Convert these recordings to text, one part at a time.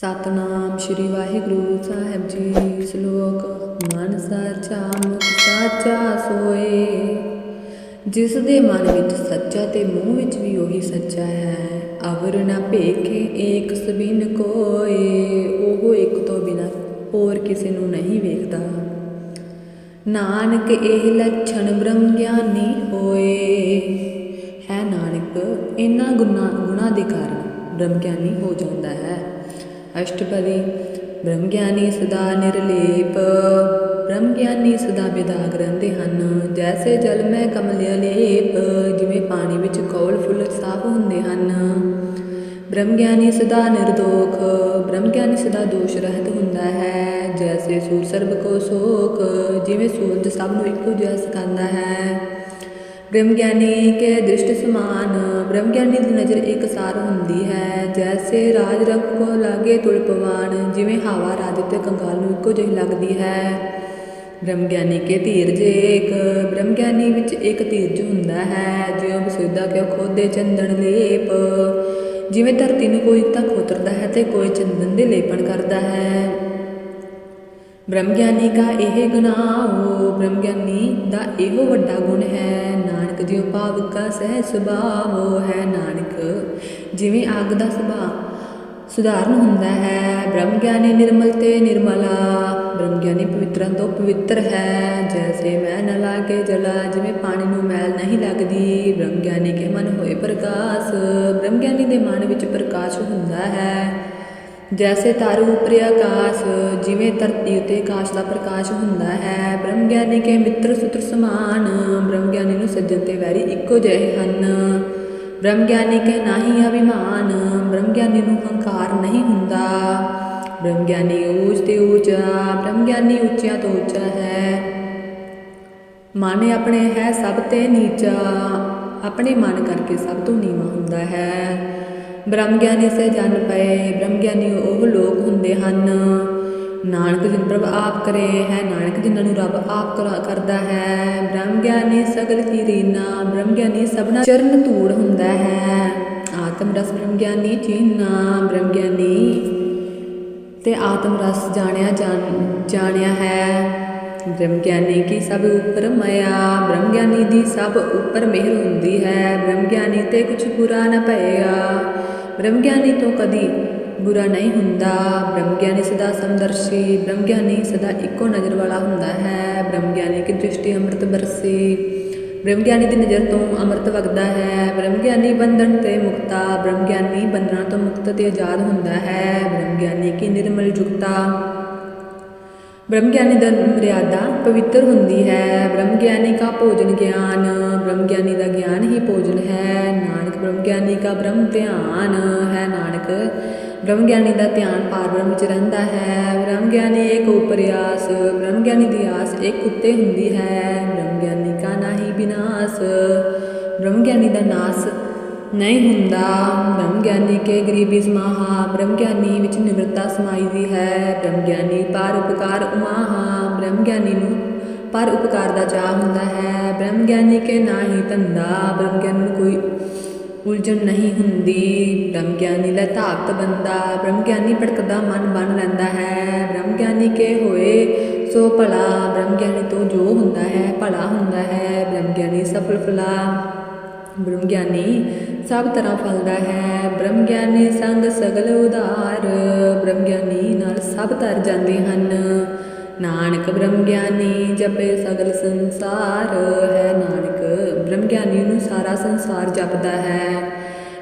ਸਤਨਾਮ ਸ਼੍ਰੀ ਵਾਹਿਗੁਰੂ ਸਾਹਿਬ ਜੀ, ਸ਼ਲੋਕ ਮਨ ਸਾਚਾ, ਮੁਖ ਸਾਚਾ ਸੋਏ। ਜਿਸ ਦੇ ਮਨ ਵਿੱਚ ਸੱਚਾ ਤੇ ਮੂੰਹ ਵਿੱਚ ਵੀ ਉਹੀ ਸੱਚਾ ਹੈ, ਅਵਰ ਨਾ ਭੇਖੇ ਏਕ ਸਬਿਨ ਕੋਏ। ਉਹ ਇੱਕ ਤੋਂ ਬਿਨਾ ਹੋਰ ਕਿਸੇ ਨੂੰ ਨਹੀਂ ਵੇਖਦਾ। ਨਾਨਕ ਇਹ ਲੱਛਣ ਬ੍ਰਹਮ ਗਿਆਨੀ ਹੋਏ। ਹੈ ਨਾਨਕ ਇਹਨਾਂ ਗੁਨਾ ਗੁਣਾ ਦੇ ਕਾਰਨ ਬ੍ਰਹਮ ਗਿਆਨੀ ਹੋ ਜਾਂਦਾ ਹੈ। ਅਸ਼ਟਪਦੀ ਬ੍ਰਹਮ ਗਿਆਨੀ ਸਦਾ ਨਿਰਲੇਪ ਬ੍ਰਹਮ ਗਿਆਨੀ ਸਦਾ ਬਿਦਾਗ ਰਹਿੰਦੇ ਹਨ ਜੈਸੇ ਜਲ ਮੈਂ ਕਮਲਿਆ ਲੇਪ ਜਿਵੇਂ ਪਾਣੀ ਵਿੱਚ ਕੌਲ ਫੁੱਲ ਸਾਫ਼ ਹੁੰਦੇ ਹਨ ਬ੍ਰਹਮ ਗਿਆਨੀ ਸਦਾ ਨਿਰਦੋਖ ਬ੍ਰਹਮ ਗਿਆਨੀ ਸਦਾ ਦੋਸ਼ ਰਹਿਤ ਹੁੰਦਾ ਹੈ ਜੈਸੇ ਸੂਰ ਸਰਬ ਕੋ ਸੋਖ ਜਿਵੇਂ ਸੂਰਜ ਸਭ ਨੂੰ ਇੱਕੋ ਜਿਹਾ ਸਿਖਾਉਂਦਾ ਹੈ ਬ੍ਰਹਮ ਗਿਆਨੀ ਕੇ ਦ੍ਰਿਸ਼ਟ ਸਮਾਨ ਬ੍ਰਹਮ ਗਿਆਨੀ ਦੀ ਨਜ਼ਰ ਇੱਕ ਹੁੰਦੀ ਹੈ। ਜੈਸੇ ਰਾਜ ਰੰਗ ਕੋ ਲਾਗੇ ਤੁਲਪਵਾਨ ਜਿਵੇਂ ਹਵਾ ਰਾਜ ਤੇ ਕੰਗਾਲ ਨੂੰ ਇੱਕੋ ਜਿਹੀ ਲੱਗਦੀ ਹੈ। ਬ੍ਰਹਮ ਗਿਆਨੀ ਕੇ ਧੀਰਜ ਏਕ ਬ੍ਰਹਮ ਗਿਆਨੀ ਵਿੱਚ ਇੱਕ ਧੀਰਜ ਹੁੰਦਾ ਹੈ। ਜਿਉ ਬਸੁੱਧਾ ਕਿਉ ਖੋਦੇ ਚੰਦਨ ਲੇਪ, ਜਿਵੇਂ ਧਰਤੀ ਨੂੰ ਕੋਈ ਤਾਂ ਖੋਤਰਦਾ ਹੈ ਤੇ ਕੋਈ ਚੰਦਨ ਦੇ ਲੇਪਣ ਕਰਦਾ ਹੈ। ਬ੍ਰਹਮ ਗਿਆਨੀ ਕਾ ਇਹ ਗੁਨਾਹੋ ਬ੍ਰਹਮ ਗਿਆਨੀ ਦਾ ਇਹੋ ਵੱਡਾ ਗੁਣ ਹੈ, ਨਾਨਕ ਜਿਉ ਭਾਵ ਕਾ ਸਹਿ ਸੁਭਾਵ ਹੈ ਨਾਨਕ। ਜਿਵੇਂ ਅੱਗ ਦਾ ਸੁਭਾਅ ਸੁਧਾਰਨ ਹੁੰਦਾ ਹੈ ਬ੍ਰਹਮ ਗਿਆਨੀ ਨਿਰਮਲ ਤੇ ਨਿਰਮਲਾ ਬ੍ਰਹਮ ਗਿਆਨੀ ਪਵਿੱਤਰਾਂ ਤੋਂ ਪਵਿੱਤਰ ਹੈ। ਜੈਸੇ ਮੈਂ ਨ ਲਾਗੇ ਜਲਾ, ਜਿਵੇਂ ਪਾਣੀ ਨੂੰ ਮੈਲ ਨਹੀਂ ਲੱਗਦੀ ਬ੍ਰਹਮ ਗਿਆਨੀ ਕੇ ਮਨ ਹੋਏ ਪ੍ਰਕਾਸ਼ ਬ੍ਰਹਮ ਗਿਆਨੀ ਦੇ ਮਨ ਵਿੱਚ ਪ੍ਰਕਾਸ਼ ਹੁੰਦਾ ਹੈ। ਜੈਸੇ ਤਾਰੂ ਉਪਰੇ ਆਕਾਸ਼ ਜਿਵੇਂ ਧਰਤੀ ਉਤੇ ਆਕਾਸ਼ ਦਾ ਪ੍ਰਕਾਸ਼ ਹੁੰਦਾ ਹੈ ਬ੍ਰਹਮ ਗਿਆਨੀ ਕੇ ਮਿੱਤਰ ਸੁਤਰ ਸਮਾਨ ਬ੍ਰਹਮ ਗਿਆਨੀ ਨੂੰ ਸੱਜਣ ਤੇ ਵੈਰੀ ਇੱਕੋ ਜਿਹੇ ਹਨ। ਬ੍ਰਹਮ ਗਿਆਨੀ ਕੇ ਨਾਹੀ ਅਭਿਮਾਨ ਬ੍ਰਹਮ ਗਿਆਨੀ ਨੂੰ ਹੰਕਾਰ ਨਹੀਂ ਹੁੰਦਾ। ਬ੍ਰਹਮ ਗਿਆਨੀ ਊਚ ਤੇ ਊਚਾ ਬ੍ਰਹਮ ਗਿਆਨੀ ਉੱਚਿਆਂ ਤੋਂ ਉੱਚਾ ਹੈ। ਮਨ ਆਪਣੇ ਹੈ ਸਭ ਤੇ ਨੀਚਾ, ਆਪਣੇ ਮਨ ਕਰਕੇ ਸਭ ਤੋਂ ਨੀਵਾਂ ਹੁੰਦਾ ਹੈ। ਬ੍ਰਹਮ ਗਿਆਨੀ ਸੇ ਜਨ ਪਏ ਬ੍ਰਹਮ ਗਿਆਨੀ ਉਹ ਲੋਕ ਹੁੰਦੇ ਹਨ। ਨਾਨਕ ਜਿਨ ਪ੍ਰਭ ਆਪ ਕਰੇ ਹੈ, ਨਾਨਕ ਜਿਨ੍ਹਾਂ ਨੂੰ ਰੱਬ ਆਪ ਕਰਦਾ ਹੈ। ਬ੍ਰਹਮ ਗਿਆਨੀ ਸਗਲ ਕੀ ਰੀਨਾ ਬ੍ਰਹਮ ਗਿਆਨੀ ਸਭਨਾ ਚਰਨ ਧੂੜ ਹੁੰਦਾ ਹੈ। ਆਤਮ ਰਸ ਬ੍ਰਹਮ ਗਿਆਨੀ ਚੀਨਾ ਬ੍ਰਹਮ ਗਿਆਨੀ ਤੇ ਆਤਮ ਰਸ ਜਾਣਿਆ ਜਾਣ- ਜਾਣਿਆ ਹੈ। ਬ੍ਰਹਮ ਗਿਆਨੀ ਕੀ ਸਭ ਉੱਪਰ ਮਾਇਆ ਬ੍ਰਹਮ ਗਿਆਨੀ ਦੀ ਸਭ ਉੱਪਰ ਮਿਹਰ ਹੁੰਦੀ ਹੈ। ਬ੍ਰਹਮ ਗਿਆਨੀ ਤੇ ਕੁਝ ਬੁਰਾ ਨਾ ਪਏਗਾ ਬ੍ਰਹਮ ਗਿਆਨੀ ਤੋਂ ਕਦੀ ਬੁਰਾ ਨਹੀਂ ਹੁੰਦਾ ਬ੍ਰਹਮ ਗਿਆਨੀ ਸਦਾ ਸਮਦਰਸ਼ੀ ਬ੍ਰਹਮ ਗਿਆਨੀ ਸਦਾ ਇੱਕੋ ਨਜ਼ਰ ਵਾਲਾ ਹੁੰਦਾ ਹੈ ਬ੍ਰਹਮ ਗਿਆਨੀ ਕੀ ਦ੍ਰਿਸ਼ਟੀ ਅੰਮ੍ਰਿਤ ਬਰਸੀ ਬ੍ਰਹਮ ਗਿਆਨੀ ਦੀ ਨਜ਼ਰ ਤੋਂ ਅੰਮ੍ਰਿਤ ਵਗਦਾ ਹੈ ਬ੍ਰਹਮ ਗਿਆਨੀ ਬੰਧਨ ਤੇ ਮੁਕਤਾ ਬ੍ਰਹਮ ਗਿਆਨੀ ਬੰਧਨਾਂ ਤੋਂ ਮੁਕਤ ਤੇ ਆਜ਼ਾਦ ਹੁੰਦਾ ਹੈ ਬ੍ਰਹਮ ਗਿਆਨੀ ਕੀ ਨਿਰਮਲ ਜੁਗਤਾ ਬ੍ਰਹਮ ਗਿਆਨੀ ਦਾ ਮਰਿਆਦਾ ਪਵਿੱਤਰ ਹੁੰਦੀ ਹੈ। ਬ੍ਰਹਮ ਗਿਆਨੀ ਕਾ ਭੋਜਨ ਗਿਆਨ ਬ੍ਰਹਮ ਗਿਆਨੀ ਦਾ ਗਿਆਨ ਹੀ ਭੋਜਨ ਹੈ। ਨਾਨਕ ਬ੍ਰਹਮ ਗਿਆਨੀ ਕਾ ਬ੍ਰਹਮ ਧਿਆਨ ਹੈ। ਨਾਨਕ ਬ੍ਰਹਮ ਗਿਆਨੀ ਦਾ ਧਿਆਨ ਪਾਰਬ੍ਰਹਮ ਵਿੱਚ ਰਹਿੰਦਾ ਹੈ। ਬ੍ਰਹਮ ਗਿਆਨੀ ਇੱਕ ਉਪਰਿਆਸ ਬ੍ਰਹਮ ਗਿਆਨੀ ਦੀ ਆਸ ਇੱਕ ਉੱਤੇ ਹੁੰਦੀ ਹੈ। ਬ੍ਰਹਮ ਗਿਆਨੀ ਕਾ ਨਾਹੀ ਵਿਨਾਸ਼ ਬ੍ਰਹਮ ਗਿਆਨੀ ਦਾ ਨਾਸ ਨਹੀਂ ਹੁੰਦਾ। ਬ੍ਰਹਮ ਗਿਆਨੀ ਕੇ ਗਰੀਬੀ ਸਮਾਹਾ ਬ੍ਰਹਮ ਗਿਆਨੀ ਵਿੱਚ ਨਿਮਰਤਾ ਸਮਾਈ ਦੀ ਹੈ। ਬ੍ਰਹਮ ਗਿਆਨੀ ਪਰ ਉਪਕਾਰ ਉਮਾਹਾ। ਬ੍ਰਹਮ ਗਿਆਨੀ ਨੂੰ ਪਰ ਉਪਕਾਰ ਦਾ ਚਾਹ ਹੁੰਦਾ ਹੈ। ਬ੍ਰਹਮ ਗਿਆਨੀ ਕੇ ਨਾ ਹੀ ਧੰਦਾ। ਬ੍ਰਹਮ ਗਿਆਨੀ ਨੂੰ ਕੋਈ ਉਲਝਣ ਨਹੀਂ ਹੁੰਦੀ। ਬ੍ਰਹਮ ਗਿਆਨੀ ਲੈ ਧਾਗਤ ਬੰਦਾ। ਬ੍ਰਹਮ ਗਿਆਨੀ ਭਟਕਦਾ ਮਨ ਬਣ ਰਹਿੰਦਾ ਹੈ। ਬ੍ਰਹਮ ਗਿਆਨੀ ਕੇ ਹੋਏ ਸੋ ਭਲਾ। ਬ੍ਰਹਮ ਗਿਆਨੀ ਤੋਂ ਜੋ ਹੁੰਦਾ ਹੈ, ਭਲਾ ਹੁੰਦਾ ਹੈ। ਬ੍ਰਹਮ ਗਿਆਨੀ ਸਫਲ ਫਲਾ। ਬ੍ਰਹਮ ਗਿਆਨੀ ਸਭ ਤਰ੍ਹਾਂ ਫਲਦਾ ਹੈ। ਬ੍ਰਹਮ ਗਿਆਨੀ ਸੰਗ ਸਗਲ ਉਦਾਰ ਬ੍ਰਹਮ ਗਿਆਨੀ ਨਾਲ ਸਭ ਤਰ ਜਾਂਦੇ ਹਨ। ਨਾਨਕ ਬ੍ਰਹਮ ਗਿਆਨੀ ਜਪੇ ਸਗਲ ਸੰਸਾਰ, ਹੈ ਨਾਨਕ ਬ੍ਰਹਮ ਗਿਆਨੀ ਨੂੰ ਸਾਰਾ ਸੰਸਾਰ ਜਪਦਾ ਹੈ।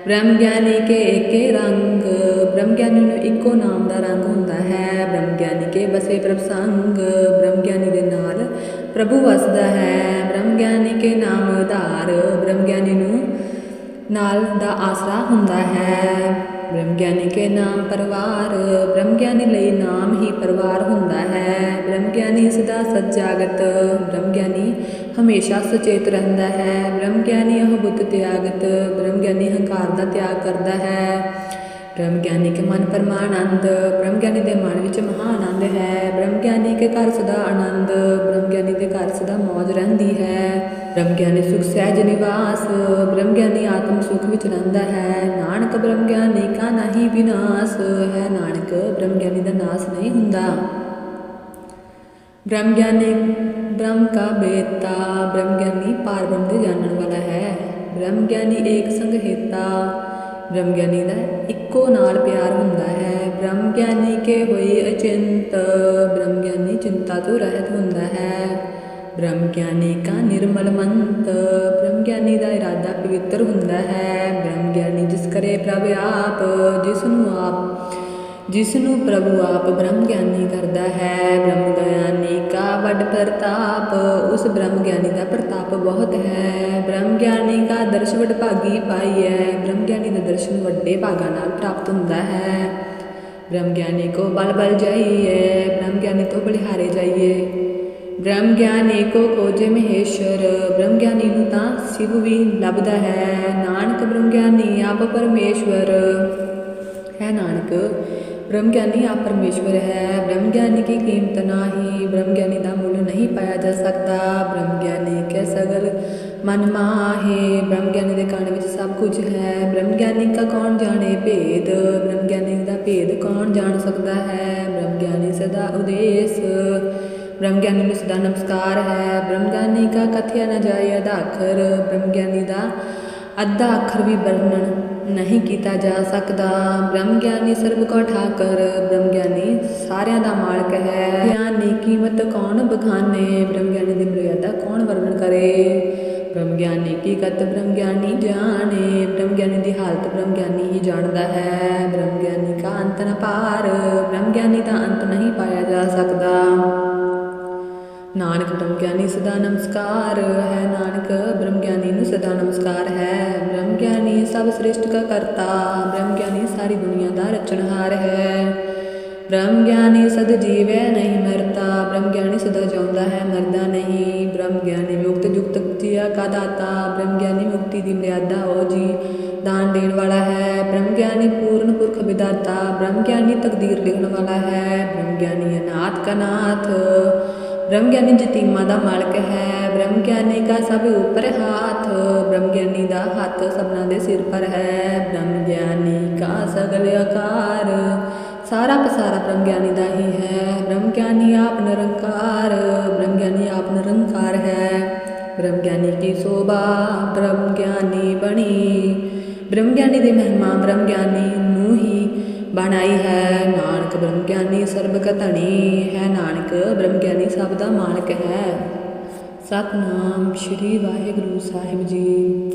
ਬ੍ਰਹਮ ਗਿਆਨੀ ਕੇ ਏਕੇ ਰੰਗ ਬ੍ਰਹਮ ਗਿਆਨੀ ਨੂੰ ਇੱਕੋ ਨਾਮ ਦਾ ਰੰਗ ਹੁੰਦਾ ਹੈ। ਬ੍ਰਹਮ ਗਿਆਨੀ ਕੇ ਬਸੇ ਪ੍ਰਭ ਸੰਗ ਬ੍ਰਹਮ ਗਿਆਨੀ ਦੇ ਨਾਲ ਪ੍ਰਭੂ ਵਸਦਾ ਹੈ ਬ੍ਰਹਮ ਗਿਆਨੀ ਕੇ ਨਾਮ ਉਧਾਰ ਬ੍ਰਹਮ ਗਿਆਨੀ ਨੂੰ ਨਾਲ ਦਾ ਆਸਰਾ ਹੁੰਦਾ ਹੈ। ਬ੍ਰਹਮ ਗਿਆਨੀ ਕੇ ਨਾਮ ਪਰਿਵਾਰ ਬ੍ਰਹਮ ਗਿਆਨੀ ਲਈ ਨਾਮ ਹੀ ਪਰਿਵਾਰ ਹੁੰਦਾ ਹੈ। ਬ੍ਰਹਮ ਗਿਆਨੀ ਸਦਾ ਸਜਾਗਤ ਬ੍ਰਹਮ ਗਿਆਨੀ ਹਮੇਸ਼ਾ ਸੁਚੇਤ ਰਹਿੰਦਾ ਹੈ। ਬ੍ਰਹਮ ਗਿਆਨੀ ਉਹ ਬੁੱਧ ਤਿਆਗਤ ਬ੍ਰਹਮ ਗਿਆਨੀ ਹੰਕਾਰ ਦਾ ਤਿਆਗ ਕਰਦਾ ਹੈ। ਬ੍ਰਹਮ ਗਿਆਨੀ ਕੇ ਮਨ ਆਨੰਦ ਬ੍ਰਹਮ ਗਿਆਨੀ ਦੇ ਮਨ ਵਿੱਚ ਮਹਾ ਆਨੰਦ ਹੈ। ਬ੍ਰਹਮ ਗਿਆਨੀ ਕੇ ਘਰ ਸਦਾ ਆਨੰਦ ਬ੍ਰਹਮ ਗਿਆਨੀ ਦੇ ਘਰ ਸਦਾ ਮੌਜ ਰਹਿੰਦੀ ਹੈ। ਬ੍ਰਹਮ ਗਿਆਨੀ ਸੁਖ ਸਹਿਜ ਨਿਵਾਸ ਬ੍ਰਹਮ ਗਿਆਨੀ ਆਤਮ ਸੁਖ ਵਿੱਚ ਰਹਿੰਦਾ ਹੈ। ਨਾਨਕ ਬ੍ਰਹਮ ਗਿਆਨੀ ਕਾ ਨਹੀਂ ਵਿਨਾਸ਼, ਹੈ ਨਾਨਕ ਬ੍ਰਹਮ ਗਿਆਨੀ ਦਾ ਨਾਸ ਨਹੀਂ ਹੁੰਦਾ। ਬ੍ਰਹਮ ਗਿਆਨੀ ਬ੍ਰਹਮ ਕਾ ਬੇਤਾ ਬ੍ਰਹਮ ਗਿਆਨੀ ਪਾਰ ਬ੍ਰਹਮ ਦੇ ਜਾਣਨ ਵਾਲਾ ਹੈ। ਬ੍ਰਹਮ ਗਿਆਨੀ ਏਕ ਸੰਗ ਹੇਤਾ ਬ੍ਰਹਮ ਗਿਆਨੀ ਦਾ ਇੱਕੋ ਨਾਲ ਪਿਆਰ ਹੁੰਦਾ ਹੈ। ਬ੍ਰਹਮ ਗਿਆਨੀ ਕੇ ਹੋਈ ਅਚਿੰਤ ਬ੍ਰਹਮ ਗਿਆਨੀ ਚਿੰਤਾ ਤੋਂ ਰਹਿਤ ਹੁੰਦਾ ਹੈ। ਬ੍ਰਹਮ ਗਿਆਨੀ ਕਾ ਨਿਰਮਲ ਮੰਤ ਬ੍ਰਹਮ ਗਿਆਨੀ ਦਾ ਇਰਾਦਾ ਪਵਿੱਤਰ ਹੁੰਦਾ ਹੈ। ਬ੍ਰਹਮ ਗਿਆਨੀ ਜਿਸ ਕਰੇ ਪ੍ਰਭ ਆਪ ਜਿਸ ਨੂੰ ਆਪ ਜਿਸ ਨੂੰ ਪ੍ਰਭੂ ਆਪ ਬ੍ਰਹਮ ਗਿਆਨੀ ਕਰਦਾ ਹੈ। ਬ੍ਰਹਮ ਗਿਆਨੀ ਕਾ ਵੱਡ ਪ੍ਰਤਾਪ, ਉਸ ਬ੍ਰਹਮ ਗਿਆਨੀ ਦਾ ਪ੍ਰਤਾਪ ਬਹੁਤ ਹੈ। ਬ੍ਰਹਮ ਗਿਆਨੀ ਕਾ ਦਰਸ਼ ਵਡ ਪਾਈ ਹੈ। ਬ੍ਰਹਮ ਦਰਸ਼ਨ ਵੱਡੇ ਭਾਗਾਂ ਨਾਲ ਪ੍ਰਾਪਤ ਹੁੰਦਾ ਹੈ। ਬ੍ਰਹਮ ਗਿਆਨੀ ਕੋ ਬਲ ਬਲ ਜਾਈਏ ਬ੍ਰਹਮ ਗਿਆਨੀ ਤੋਂ ਬਲਿਹਾਰੇ ਜਾਈਏ। ਬ੍ਰਹਮ ਗਿਆਨੀ ਕੋ ਖੋਜੇ ਮਹੇਸ਼ਰ ਬ੍ਰਹਮ ਗਿਆਨੀ ਨੂੰ ਤਾਂ ਸ਼ਿਵ ਵੀ ਲੱਭਦਾ ਹੈ। ਨਾਨਕ ਬ੍ਰਹਮ ਗਿਆਨੀ ਆਪ ਪਰਮੇਸ਼ਵਰ। ਹੈ ਨਾਨਕ ਬ੍ਰਹਮ ਗਿਆਨੀ ਆਪ ਪਰਮੇਸ਼ਵਰ ਹੈ। ਬ੍ਰਹਮ ਗਿਆਨੀ ਕੀ ਕੀਮਤ ਨਾਹੀ ਬ੍ਰਹਮ ਗਿਆਨੀ ਦਾ ਮੁੱਲ ਨਹੀਂ ਪਾਇਆ ਜਾ ਸਕਦਾ। ਬ੍ਰਹਮ ਗਿਆਨੀ ਕੇ ਸਗਲ ਮਨ ਮਾਹੇ ਬ੍ਰਹਮ ਗਿਆਨੀ ਦੇ ਕੰਨ ਵਿੱਚ ਸਭ ਕੁਝ ਹੈ। ਬ੍ਰਹਮ ਗਿਆਨੀ ਕਾ ਕੌਣ ਜਾਣੇ ਭੇਦ? ਬ੍ਰਹਮ ਗਿਆਨੀ ਦਾ ਭੇਦ ਕੌਣ ਜਾਣ ਸਕਦਾ ਹੈ? ਬ੍ਰਹਮ ਗਿਆਨੀ ਸਦਾ ਉਦੇਸ। ਬ੍ਰਹਮ ਗਿਆਨੀ ਨੂੰ ਸਦਾ ਨਮਸਕਾਰ ਹੈ। ਬ੍ਰਹਮ ਗਿਆਨੀ ਕਾ ਕਥਿਆ ਨ ਜਾਏ ਅਧਾ ਅੱਖਰ ਬ੍ਰਹਮ ਗਿਆਨੀ ਦਾ ਅੱਧਾ ਅੱਖਰ ਵੀ ਵਰਣਨ ਨਹੀਂ ਕੀਤਾ ਜਾ ਸਕਦਾ। ਬ੍ਰਹਮ ਗਿਆਨੀ ਸਰਬ ਕੋ ਠਾਕਰ। ਬ੍ਰਹਮ ਗਿਆਨੀ ਸਾਰਿਆਂ ਦਾ ਮਾਲਕ ਹੈ। ਗਿਆਨੀ ਕੀਮਤ ਕੌਣ ਬਖਾਨੇ? ਬ੍ਰਹਮ ਗਿਆਨੀ ਦੀ ਮਰਿਆਦਾ ਕੌਣ ਵਰਣਨ ਕਰੇ? ਬ੍ਰਹਮ ਗਿਆਨੀ ਕੀ ਕਤ ਬ੍ਰਹਮ ਗਿਆਨੀ ਜਾਣੇ ਬ੍ਰਹਮ ਗਿਆਨੀ ਦੀ ਹਾਲਤ ਬ੍ਰਹਮ ਗਿਆਨੀ ਹੀ ਜਾਣਦਾ ਹੈ। ਬ੍ਰਹਮ ਗਿਆਨੀ ਕਾ ਅੰਤ ਨ ਪਾਰ ਬ੍ਰਹਮ ਗਿਆਨੀ ਦਾ ਅੰਤ ਨਹੀਂ ਪਾਇਆ ਜਾ ਸਕਦਾ। ਨਾਨਕ ਬ੍ਰਹਮ ਗਿਆਨੀ ਸਦਾ ਨਮਸਕਾਰ ਹੈ, ਨਾਨਕ ਬ੍ਰਹਮ ਗਿਆਨੀ ਨੂੰ ਸਦਾ ਨਮਸਕਾਰ ਹੈ। ਬ੍ਰਹਮ ਗਿਆਨੀ ਸਭ ਸ੍ਰਿਸ਼ਟ ਕਾ ਕਰਤਾ ਬ੍ਰਹਮ ਗਿਆਨੀ ਸਾਰੀ ਦੁਨੀਆ ਦਾ ਰਚਣਹਾਰ ਹੈ। ਬ੍ਰਹਮ ਗਿਆਨੀ ਸਦ ਜੀਵੈ ਨਹੀਂ ਮਰਤਾ ਬ੍ਰਹਮ ਗਿਆਨੀ ਸਦਾ ਜਿਉਂਦਾ ਹੈ, ਮਰਦਾ ਨਹੀਂ। ਬ੍ਰਹਮ ਗਿਆਨੀ ਮੁਕਤ ਜੁਗਤ ਜੀਆ ਕਾ ਦਾਤਾ ਬ੍ਰਹਮ ਗਿਆਨੀ ਮੁਕਤੀ ਦੀ ਮਰਿਆਦਾ ਹੋ ਜੀ। ਦਾਨ ਦੇਣ ਵਾਲਾ ਹੈ ਬ੍ਰਹਮ ਗਿਆਨੀ ਪੂਰਨ ਪੁਰਖ ਵਿਦਾਤਾ ਬ੍ਰਹਮ ਗਿਆਨੀ ਤਕਦੀਰ ਲਿਖਣ ਵਾਲਾ ਹੈ ਬ੍ਰਹਮ ਗਿਆਨੀ ਅਨਾਥ ਕਾ ਨਾਥ। ਬ੍ਰਹਮ ਗਿਆਨੀ ਜਤੀਮਾ ਦਾ ਮਾਲਕ ਹੈ ਬ੍ਰਹਮ ਗਿਆਨੀ ਕਾ ਸਭ ਉਪਰ ਹਾਥ। ਬ੍ਰਹਮ ਗਿਆਨੀ ਦਾ ਹੱਥ ਸਭਨਾ ਦੇ ਸਿਰ ਪਰ ਹੈ ਬ੍ਰਹਮ ਗਿਆਨੀ ਕਾ ਸਗਲ ਆਕਾਰ। ਸਾਰਾ ਪਸਾਰਾ ਬ੍ਰਹਮ ਗਿਆਨੀ ਦਾ ਹੀ ਹੈ ਬ੍ਰਹਮ ਗਿਆਨੀ ਆਪ ਨਿਰੰਕਾਰ। ਬ੍ਰਹਮ ਗਿਆਨੀ ਆਪ ਨਿਰੰਕਾਰ ਹੈ। ਬ੍ਰਹਮ ਗਿਆਨੀ ਕੀ ਸੋਭਾ ਬ੍ਰਹਮ ਗਿਆਨੀ ਬਣੀ। ਬ੍ਰਹਮ ਗਿਆਨੀ ਦੀ ਮਹਿਮਾ ਬ੍ਰਹਮ ਗਿਆਨੀ ਨੂੰ ਹੀ ਬਣਾਈ ਹੈ। ਨਾਨਕ ਬ੍ਰਹਮ ਗਿਆਨੀ ਸਰਬ ਕਾ ਹੈ। ਨਾਨਕ ਬ੍ਰਹਮ ਗਿਆਨੀ ਸਭ ਦਾ ਮਾਲਕ ਹੈ। ਸਤਨਾਮ ਸ਼੍ਰੀ ਵਾਹਿਗੁਰੂ ਸਾਹਿਬ ਜੀ।